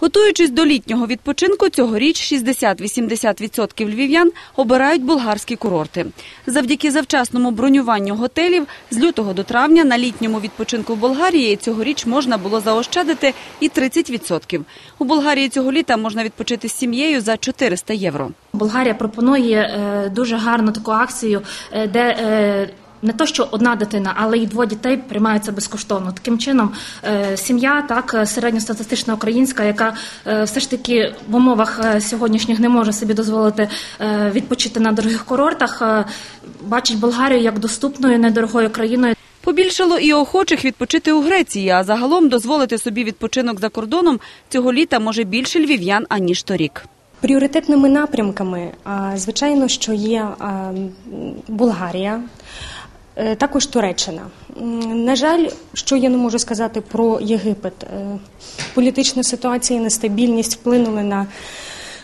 Готуючись до літнього відпочинку, цьогоріч 60-80% львів'ян обирають болгарські курорти. Завдяки завчасному бронюванню готелів з лютого до травня на літньому відпочинку в Болгарії цьогоріч можна було заощадити і 30%. У Болгарії цього літа можна відпочити з сім'єю за 400 євро. Болгарія пропонує е, дуже гарну таку акцію, е, де е, не то, що одна дитина, але й двоє дітей приймаються безкоштовно. Таким чином, е, сім'я, так е, середньостатистична українська, яка е, все ж таки в умовах сьогоднішніх не може собі дозволити відпочити на дорогих курортах, бачить Болгарію як доступною недорогою країною. Побільшало і охочих відпочити у Греції, а загалом дозволити собі відпочинок за кордоном цього літа може більше львів'ян, аніж торік. Пріоритетними напрямками, звичайно, що є Болгарія, також Туреччина. На жаль, що я не можу сказати про Єгипет. Е, Політична ситуація нестабільність вплинули на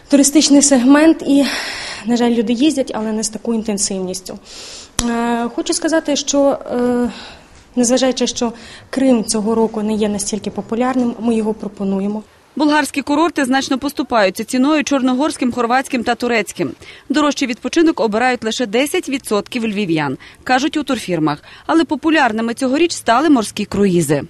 туристичний сегмент, і, на жаль, люди їздять, але не з такою інтенсивністю. Е, Хочу сказати, що е, незважаючи, що Крим цього року не є настільки популярним, ми його пропонуємо. Болгарські курорти значно поступаються ціною чорногорським, хорватським та турецьким. Дорожчий відпочинок обирають лише 10% львів'ян, кажуть у турфірмах. Але популярними цьогоріч стали морські круїзи.